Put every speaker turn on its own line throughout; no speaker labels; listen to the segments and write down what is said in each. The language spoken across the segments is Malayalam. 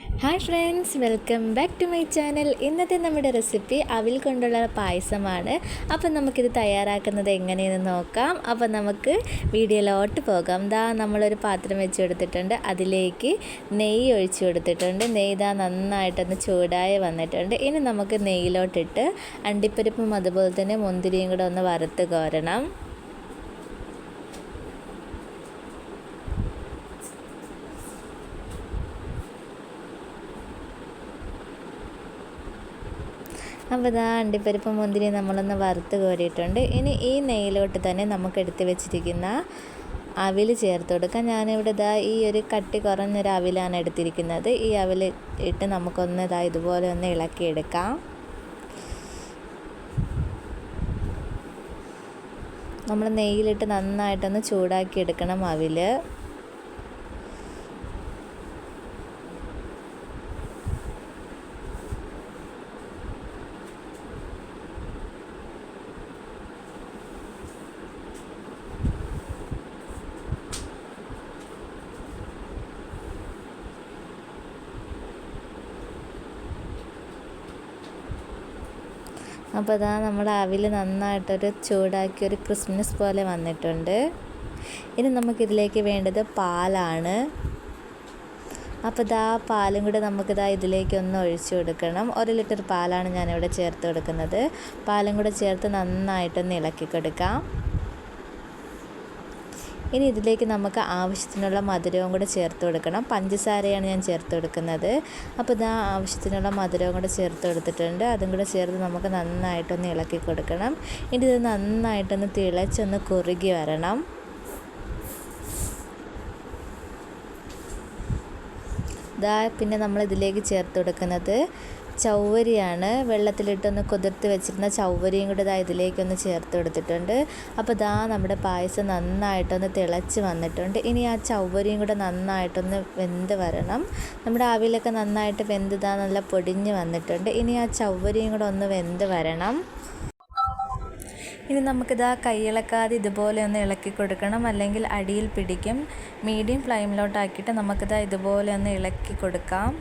Hi friends welcome back to my channel ഇന്നത്തെ നമ്മുടെ റെസിപ്പി അവിൽ കൊണ്ടുള്ള പായസമാണ്. അപ്പം നമുക്കിത് തയ്യാറാക്കുന്നത് എങ്ങനെയെന്ന് നോക്കാം. അപ്പം നമുക്ക് വീഡിയോയിലോട്ട് പോകാം. ദാ നമ്മളൊരു പാത്രം വെച്ച് കൊടുത്തിട്ടുണ്ട് അതിലേക്ക് നെയ്യ് ഒഴിച്ച് കൊടുത്തിട്ടുണ്ട്. നെയ്യ് ദാ നന്നായിട്ടൊന്ന് ചൂടായി വന്നിട്ടുണ്ട്. ഇനി നമുക്ക് നെയ്യിലോട്ടിട്ട് അണ്ടിപ്പരിപ്പും അതുപോലെ തന്നെ മുന്തിരിയും കൂടെ ഒന്ന് വറുത്ത് കോരണം. അപ്പോൾ ഇതാ അണ്ടിപ്പരിപ്പ് മുന്തിരി നമ്മളൊന്ന് വറുത്ത് കോരിയിട്ടുണ്ട്. ഇനി ഈ നെയ്യിലോട്ട് തന്നെ നമുക്ക് എടുത്ത് വെച്ചിരിക്കുന്ന അവിൽ ചേർത്ത് കൊടുക്കാം. ഞാനിവിടെ ഇതാ ഈ ഒരു കട്ടി കുറഞ്ഞൊരു അവിലാണ് എടുത്തിരിക്കുന്നത്. ഈ അവിൽ ഇട്ട് നമുക്കൊന്ന് ഇതാ ഇതുപോലെ ഒന്ന് ഇളക്കിയെടുക്കാം. നമ്മൾ നെയ്യിലിട്ട് നന്നായിട്ടൊന്ന് ചൂടാക്കി എടുക്കണം അവിൽ. അപ്പോൾ അതാ നമ്മുടെ അവിൽ നന്നായിട്ടൊരു ചൂടാക്കി ഒരു ക്രിസ്മസ് പോലെ വന്നിട്ടുണ്ട്. ഇനി നമുക്കിതിലേക്ക് വേണ്ടത് പാലാണ്. അപ്പോൾ ഇതാ പാലും കൂടെ നമുക്കിതാ ഇതിലേക്ക് ഒന്ന് ഒഴിച്ചു കൊടുക്കണം. ഒരു ലിറ്റർ പാലാണ് ഞാനിവിടെ ചേർത്ത് കൊടുക്കുന്നത്. പാലും കൂടെ ചേർത്ത് നന്നായിട്ടൊന്ന് ഇളക്കി കൊടുക്കാം. ഇനി ഇതിലേക്ക് നമുക്ക് ആവശ്യത്തിനുള്ള മധുരവും കൂടെ ചേർത്ത് കൊടുക്കണം. പഞ്ചസാരയാണ് ഞാൻ ചേർത്ത് കൊടുക്കുന്നത്. അപ്പോൾ ഇതാ ആവശ്യത്തിനുള്ള മധുരവും കൂടെ ചേർത്ത് കൊടുത്തിട്ടുണ്ട്. അതും കൂടെ ചേർത്ത് നമുക്ക് നന്നായിട്ടൊന്ന് ഇളക്കി കൊടുക്കണം. ഇനി ഇത് നന്നായിട്ടൊന്ന് തിളച്ചൊന്ന് കുറുകി വരണം. ഇതാ പിന്നെ നമ്മൾ ഇതിലേക്ക് ചേർത്ത് കൊടുക്കുന്നത് ചൗവരിയാണ് വെള്ളത്തിലിട്ടൊന്ന് കുതിർത്ത് വെച്ചിരുന്ന ചൗവരിയും കൂടി ഇതാ ഇതിലേക്കൊന്ന് ചേർത്ത് കൊടുത്തിട്ടുണ്ട്. അപ്പോൾ ഇതാ നമ്മുടെ പായസം നന്നായിട്ടൊന്ന് തിളച്ച് വന്നിട്ടുണ്ട്. ഇനി ആ ചൗവരിയും കൂടെ നന്നായിട്ടൊന്ന് വെന്ത് വരണം. നമ്മുടെ ആവിയിലൊക്കെ നന്നായിട്ട് വെന്ത് ഇതാ നല്ല പൊടിഞ്ഞ് വന്നിട്ടുണ്ട്. ഇനി ആ ചൗവരിയും കൂടെ ഒന്ന് വെന്ത് വരണം. ഇനി നമുക്കിതാ കൈയിളക്കാതെ ഇതുപോലെ ഒന്ന് ഇളക്കി കൊടുക്കണം. അല്ലെങ്കിൽ അടിയിൽ പിടിക്കും. മീഡിയം ഫ്ലെയിമിലോട്ടാക്കിയിട്ട് നമുക്കിതാ ഇതുപോലെ ഒന്ന് ഇളക്കി കൊടുക്കാം.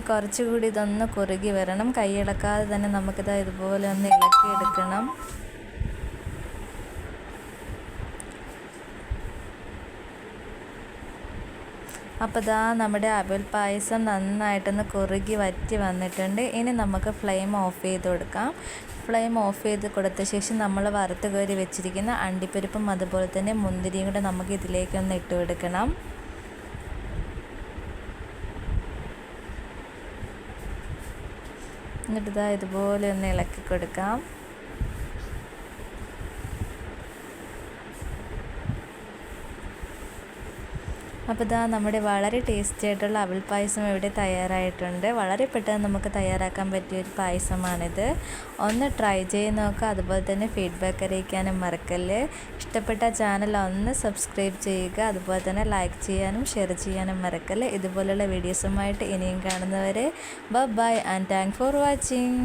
ഇനി കുറച്ചുകൂടി ഇതൊന്ന് കുറുകി വരണം. കൈയിളക്കാതെ തന്നെ നമുക്കിത് ഇതുപോലെ ഒന്ന് ഇളക്കി എടുക്കണം അപ്പോൾ ഇതാ നമ്മുടെ അവൽ പായസം നന്നായിട്ടൊന്ന് കുറുകി വറ്റി വന്നിട്ടുണ്ട്. ഇനി നമുക്ക് ഫ്ലെയിം ഓഫ് ചെയ്ത് കൊടുക്കാം. ഫ്ലെയിം ഓഫ് ചെയ്ത് കൊടുത്ത ശേഷം നമ്മൾ വറുത്ത് കയറി വെച്ചിരിക്കുന്ന അണ്ടിപ്പരിപ്പും അതുപോലെ തന്നെ മുന്തിരിയും കൂടെ നമുക്ക് ഇതിലേക്കൊന്ന് ഇട്ട് കൊടുക്കണം. എന്നിട്ട് ഇതാ ഇതുപോലെ ഒന്ന് ഇളക്കി കൊടുക്കാം. അപ്പോൾ ഇതാ നമ്മുടെ വളരെ ടേസ്റ്റി ആയിട്ടുള്ള അവൽ പായസം ഇവിടെ തയ്യാറായിട്ടുണ്ട്. വളരെ പെട്ടെന്ന് നമുക്ക് തയ്യാറാക്കാൻ പറ്റിയ ഒരു പായസമാണിത്. ഒന്ന് ട്രൈ ചെയ്ത് നോക്കുക. അതുപോലെ തന്നെ ഫീഡ്ബാക്ക് അറിയിക്കാനും മറക്കല്ലേ. ഇഷ്ടപ്പെട്ട ചാനൽ ഒന്ന് സബ്സ്ക്രൈബ് ചെയ്യുക. അതുപോലെ തന്നെ ലൈക്ക് ചെയ്യാനും ഷെയർ ചെയ്യാനും മറക്കല്ലേ. ഇതുപോലുള്ള വീഡിയോസുമായിട്ട് ഇനിയും കാണുന്നവരെ bye and thank for watching